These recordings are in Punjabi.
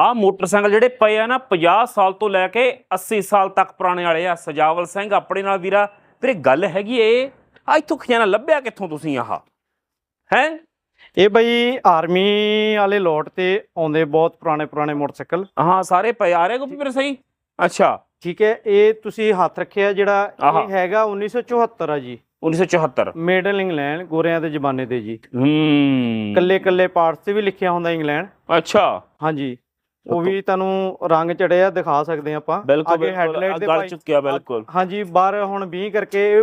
ਆ ਮੋਟਰਸਾਈਕਲ ਜਿਹੜੇ ਪਏ ਆ ਨਾ 50 ਸਾਲ ਤੋਂ ਲੈ ਕੇ 80 ਸਾਲ ਤੱਕ ਪੁਰਾਣੇ ਵਾਲੇ ਆ ਸਜਾਵਲ ਸਿੰਘ ਆਪਣੇ ਨਾਲ ਵੀਰਾ। ਵੀਰੇ ਗੱਲ ਹੈਗੀ ਏ ਆ ਇੱਥੋਂ ਖਜ਼ਾਨਾ ਲੱਭਿਆ ਕਿੱਥੋਂ ਤੁਸੀਂ ਆਹ? ਹੈ? ਇਹ ਬਈ ਆਰਮੀ ਵਾਲੇ ਲੋਟ ਤੇ ਆਉਂਦੇ ਬਹੁਤ ਪੁਰਾਣੇ ਪੁਰਾਣੇ ਮੋਟਰਸਾਈਕਲ। ਹਾਂ ਸਾਰੇ ਪਏ। ਆ ਰਹੇ ਕੋ ਵੀਰੇ ਸਹੀ? ਅੱਛਾ। ਠੀਕ ਹੈ ਇਹ ਤੁਸੀਂ ਹੱਥ ਰੱਖਿਆ ਜਿਹੜਾ। ਇਹ ਹੈਗਾ 1974 ਆ ਜੀ। 1974 ਮੇਡਲ ਇੰਗਲੈਂਡ ਗੋਰਿਆਂ ਦੇ ਜ਼ਮਾਨੇ ਦੇ ਜੀ। ਹੂੰ। ਕੱਲੇ ਕੱਲੇ ਪਾਰਟਸ ਤੇ ਵੀ ਲਿਖਿਆ ਹੁੰਦਾ ਇੰਗਲੈਂਡ ਅੱਛਾ। ਹਾਂਜੀ। ਉਹ ਵੀ ਤੁਹਾਨੂੰ ਰੰਗ ਚੜਿਆ ਦਿਖਾ ਸਕਦੇ ਆਪਾਂ। ਅੱਗੇ ਆਹ ਦੇ ਗਲ ਚੁੱਕਿਆ ਬਿਲਕੁਲ। ਹਾਂਜੀ ਬਾਹਰ ਹੁਣ 20 ਕਰਕੇ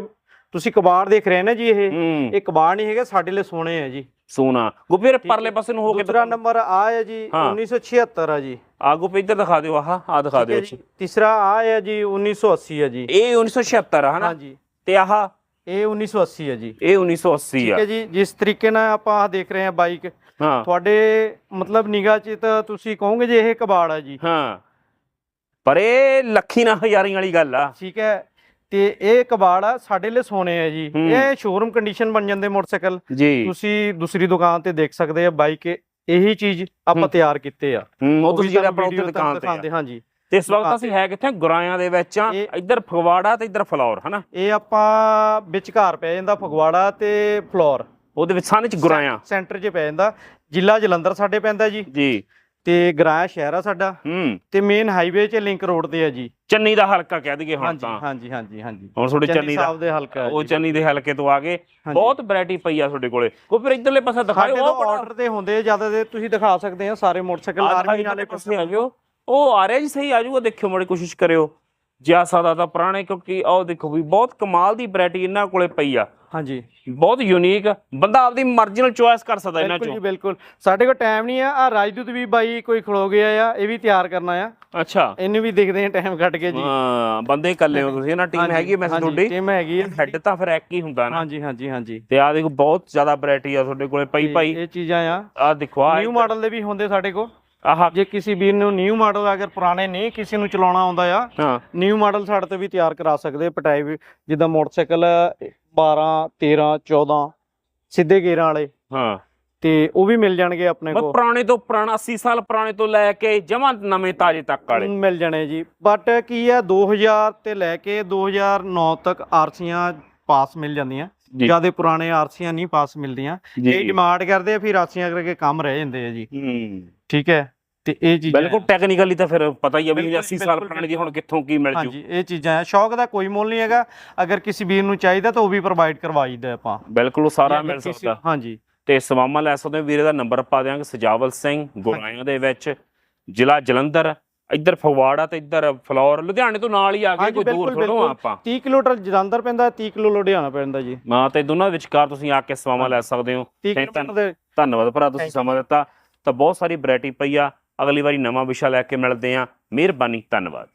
ਤੁਸੀਂ ਕਬਾੜ ਦੇਖ ਰਹੇ ਨਾ ਜੀ ਇਹ। ਇਹ ਕਬਾੜ ਨਹੀਂ ਹੈਗਾ ਸਾਡੇ ਲਈ ਸੋਹਣੇ ਆ ਜੀ। ਸੋਨਾ ਗੁੱਪੀਰ ਠੀਕ ਪਰਲੇ। ਪਾਸੇ ਨੂੰ ਹੋ ਕੇ ਦੂਸਰਾ ਨੰਬਰ ਆ ਹੈ ਜੀ ਹਾਂ। 1976 ਆ ਜੀ। ਆਗੂ ਪੇ ਇੱਧਰ ਦਿਖਾ ਦਿਓ। ਆਹ ਆ ਦਿਖਾ ਦਿਓ ਜੀ। ਤੀਸਰਾ ਆ ਹੈ ਜੀ 1980 ਆ ਜੀ। ਇਹ 1976 ਆ ਹਨਾ? ਹਾਂਜੀ। ਤੇ ਆਹ ਇਹ 1980 ਆ ਜੀ। ਇਹ 1980 ਠੀਕ ਆ। ਹੈ ਜੀ ਜਿਸ ਤਰੀਕੇ ਨਾਲ ਆਪਾਂ ਆਹ ਦੇਖ ਰਹੇ ਹਾਂ ਬਾਈਕ ਹਾਂ। ਤੁਹਾਡੇ ਮਤਲਬ ਨਿਗਾਹ 'ਚ ਤਾਂ ਤੁਸੀਂ ਕਹੋਗੇ ਜੇ ਇਹ ਕਬਾੜ ਆ ਜੀ। ਹਾਂ। ਪਰ ਇਹ ਲੱਖੀ ਨਾ ਹਜ਼ਾਰੀਆਂ ਵਾਲੀ ਗੱਲ ਆ। ਠੀਕ ਹੈ ਤੇ ਇਹ ਕਬਾੜ ਆ ਸਾਡੇ ਲਈ ਸੋਨੇ ਆ ਜੀ। ਹੂੰ। ਇਹ ਸ਼ੋਰੂਮ ਕੰਡੀਸ਼ਨ ਬਣ ਜਾਂਦੇ ਮੋਟਰਸਾਈਕਲ। ਤੁਸੀਂ ਦੂਸਰੀ ਦੁਕਾਨ ਤੇ ਦੇਖ ਸਕਦੇ ਆ ਬਾਈਕ ਇਹੀ ਚੀਜ਼ ਆਪਾਂ ਹੂੰ। ਤਿਆਰ ਕੀਤੇ ਆ। ਹੂੰ ਉਹ ਤੁਸੀਂ ਜਿਹੜਾ video ਦੁਕਾਨ ਤੇ। ਹਾਂਜੀ। ਤੇ ਇਸ ਵਕਤ ਅਸੀਂ ਹੈ ਕਿੱਥੇ ਗੁਰਾਇਆਂ ਦੇ ਵਿੱਚ ਆ ਇੱਧਰ ਫਗਵਾੜਾ ਤੇ ਇੱਧਰ ਫਲੌਰ ਹਨਾ? ਇਹ ਆਪਾਂ ਵਿਚਕਾਰ ਪੈ ਜਾਂਦਾ ਫਗਵਾੜਾ ਤੇ ਫਲੋਰ। ਉਹਦੇ ਵਿੱਚ ਸਾਨੇ ਚ ਗੁਰਾਇਆਂ। ਸੈਂਟਰ 'ਚ ਪੈ ਜਾਂਦਾ। ਜ਼ਿਲ੍ਹਾ ਜਲੰਧਰ ਸਾਡੇ ਪੈਂਦਾ ਜੀ। ਜੀ। ਤੇ ਗਰਾਇਆ ਸ਼ਹਿਰ ਆ ਸਾਡਾ। ਹੂੰ। ਤੇ ਮੇਨ ਹਾਈਵੇ 'ਚ ਲਿੰਕ ਰੋਡ ਤੇ ਆ ਜੀ। ਚੰਨੀ ਦਾ ਹਲਕਾ ਕਹਿ ਦਈਏ ਹੁਣ ਤਾਂ। ਹਾਂਜੀ ਹਾਂਜੀ ਹਾਂਜੀ। ਹੁਣ ਤੁਹਾਡੇ ਚੰਨੀ ਦਾ ਸਾਹਿਬ ਦੇ ਹਲਕਾ ਉਹ। ਚੰਨੀ ਦੇ ਹਲਕੇ ਤੋਂ ਆ ਗਏ। ਬਹੁਤ ਵੈਰਾਈਟੀ ਪਈ ਆ ਤੁਹਾਡੇ ਕੋਲੇ। ਕੋਈ ਫਿਰ ਇੱਧਰਲੇ ਪਾਸੇ ਦਿਖਾਓ। ਉਹ ਆਰਡਰ ਤੇ ਹੁੰਦੇ ਜ਼ਿਆਦਾ ਦੇ ਤੁਸੀਂ ਦਿਖਾ ਸਕਦੇ ਆ। ਸਾਰੇ ਮੋਟਰਸਾਈਕਲ ਆਰਮੀ ਵਾਲੇ ਪਾਸੇ ਆ ਜਾਓ। ਉਹ ਆ ਰਿਹਾ ਜੀ ਸਹੀ ਆ ਜਾਊਗਾ ਦੇਖਿਓ ਮੜੀ ਕੋਸ਼ਿਸ਼ ਕਰਿਓ। ਜਿਆ ਸਾਦਾ ਤਾਂ ਪੁਰਾਣੇ ਕਿਉਂਕਿ ਉਹ ਦੇਖੋ ਵੀ ਬਹੁਤ ਕਮਾਲ ਦੀ ਵੈਰਾਈਟੀ ਇਹਨਾਂ ਕੋਲੇ ਪਈ ਆ। ਹਾਂਜੀ। ਬਹੁਤ ਯੂਨੀਕ ਬੰਦਾ ਆਪਦੀ ਮਰਜ਼ੀ ਨਾਲ ਚੁਆਇਸ ਕਰ ਸਕਦਾ ਇਹਨਾਂ ਚੋਂ। ਬਿਲਕੁਲ। ਸਾਡੇ ਕੋਲ ਟਾਈਮ ਨਹੀਂ ਆ। ਆ ਰਾਜਦੂਤ ਵੀ ਬਾਈ ਕੋਈ ਖਲੋ ਗਿਆ ਆ ਇਹ ਵੀ ਤਿਆਰ ਕਰਨਾ ਆ ਅੱਛਾ। ਇਹਨੂੰ ਵੀ ਦੇਖਦੇ ਆ ਟਾਈਮ ਕੱਢ ਕੇ ਜੀ। ਹਾਂ ਬੰਦੇ ਇਕੱਲੇ ਹੋ ਤੁਸੀਂ ਇਹਨਾਂ ਟੀਮ ਹੈਗੀ ਮੈਂ ਤੁਹਾਡੀ। ਟੀਮ ਹੈਗੀ ਆ। ਹੈੱਡ ਤਾਂ ਫਿਰ ਇੱਕ ਹੀ ਹੁੰਦਾ ਨਾ। ਹਾਂਜੀ ਹਾਂਜੀ ਹਾਂਜੀ। ਤੇ ਆ ਦੇਖੋ ਬਹੁਤ ਜ਼ਿਆਦਾ ਵੈਰਾਈਟੀ ਆ ਤੁਹਾਡੇ ਕੋਲੇ ਪਈ ਭਾਈ। ਇਹ ਚੀਜ਼ਾਂ ਆ। ਆ ਦੇਖੋ ਆ ਨਿਊ ਮਾਡਲ ਦੇ ਵੀ ਹੁੰਦੇ ਸਾਡੇ ਕੋਲ। ਆਹ ਜੇ ਕਿਸੇ ਵੀਰ ਨੂੰ ਨਿਊ ਮਾਡਲ ਅਗਰ ਪੁਰਾਣੇ ਨਹੀਂ ਕਿਸੇ ਨੂੰ ਚਲਾਉਣਾ ਆਉਂਦਾ ਆ ਹਾਂ। ਨਿਊ ਮਾਡਲ ਸਾਡੇ ਤੇ ਵੀ ਤਿਆਰ ਕਰਾ ਸਕਦੇ ਪਟਾਈ ਵੀ ਜਿੱਦਾਂ ਮੋਟਰਸਾਈਕਲ 12 13 14 ਸਿੱਧੇ ਗੇਅਰਾਂ ਵਾਲੇ। ਹਾਂ। ਤੇ ਉਹ ਵੀ ਮਿਲ ਜਾਣਗੇ ਆਪਣੇ ਕੋਲ। ਪੁਰਾਣੇ ਤੋਂ ਪੁਰਾਣਾ 80 ਸਾਲ ਪੁਰਾਣੇ ਤੋਂ ਲੈ ਕੇ ਜਮਾਂ ਨਵੇਂ ਤਾਜ਼ੇ ਤੱਕ ਵਾਲੇ। ਮਿਲ ਜਾਣੇ ਜੀ। ਬਟ ਕੀ ਆ 2000 ਤੇ ਲੈ ਕੇ 2009 ਤੱਕ ਆਰਸੀਆਂ ਪਾਸ ਮਿਲ ਜਾਂਦੀਆਂ। ਜ਼ਿਆਦਾ ਪੁਰਾਣੇ ਆਰਸੀਆਂ ਨਹੀਂ ਪਾਸ ਮਿਲਦੀਆਂ। ਇਹ ਜੀ ਡਿਮਾਂਡ ਕਰਦੇ ਆ ਫਿਰ ਆਰਸੀਆਂ ਕਰਕੇ ਕੰਮ ਰਹਿ ਜਾਂਦੇ ਆ ਜੀ। ਹੂੰ। ਠੀਕ ਹੈ। ਤੇ ਇਹ ਚੀਜ਼ਾਂ ਬਿਲਕੁਲ ਟੈਕਨੀਕਲੀ ਤਾਂ ਫਿਰ ਪਤਾ ਹੀ ਆ ਵੀ ਬਿਲਕੁਲ 80 ਜੀ, ਸਾਲ ਪੁਰਾਣੇ ਦੀ ਹੁਣ ਕਿੱਥੋਂ ਕੀ ਮਿਲ ਜੂ। ਹਾਂਜੀ ਇਹ ਚੀਜ਼ਾਂ ਆ। ਸ਼ੌਕ ਦਾ ਕੋਈ ਮੁੱਲ ਨਹੀਂ ਹੈਗਾ। ਅਗਰ ਕਿਸੇ ਵੀਰ ਨੂੰ ਚਾਹੀਦਾ ਤਾਂ ਉਹ ਵੀ ਪ੍ਰੋਵਾਈਡ ਕਰਵਾਈਦਾ ਆਪਾਂ। ਬਿਲਕੁਲ ਉਹ ਸਾਰਾ ਮਿਲ ਸਕਦਾ। ਹਾਂਜੀ। ਤੇ ਸਵਾਮਾ ਲੈ ਸਕਦੇ ਵੀਰੇ ਦਾ ਨੰਬਰ ਪਾ ਦਿਆਂਗੇ ਸਜਾਵਲ ਸਿੰਘ ਗੁਰਾਇਆਂ ਦੇ ਵਿੱਚ ਜ਼ਿਲ੍ਹਾ ਜਲੰਧਰ ਇੱਧਰ ਫਗਵਾੜਾ ਤੇ ਇੱਧਰ ਫਲੌਰ ਲੁਧਿਆਣੇ ਤੋਂ ਨਾਲ ਹੀ ਆ ਗਏ ਕੋਈ ਦੂਰ ਥੋੜੋ। ਆਪਾਂ। 30 ਕਿਲੋਮੀਟਰ ਜਲੰਧਰ ਪੈਂਦਾ 30 ਕਿਲੋ ਲੁਧਿਆਣਾ ਪੈਂਦਾ ਜੀ। ਮਾਂ ਤੇ ਦੋਨਾਂ ਵਿਚਕਾਰ ਤੁਸੀਂ ਆ ਕੇ ਸਵਾਮਾ ਲੈ ਸਕਦੇ ਹੋ। 30 ਧੰਨ- ਕਿਲੋਮੀਟਰ ਦੇ ਧੰਨਵਾਦ ਭਰਾ ਤੁਸੀਂ. ਸਮਾਂ ਦਿੱਤਾ। ਤਾਂ ਬਹੁਤ ਸਾਰੀ ਵੈਰਾਈਟੀ ਪਈ ਆ। ਅਗਲੀ ਵਾਰੀ ਨਵਾਂ ਵਿਸ਼ਾ ਲੈ ਕੇ ਮਿਲਦੇ ਹਾਂ। ਮਿਹਰਬਾਨੀ ਧੰਨਵਾਦ।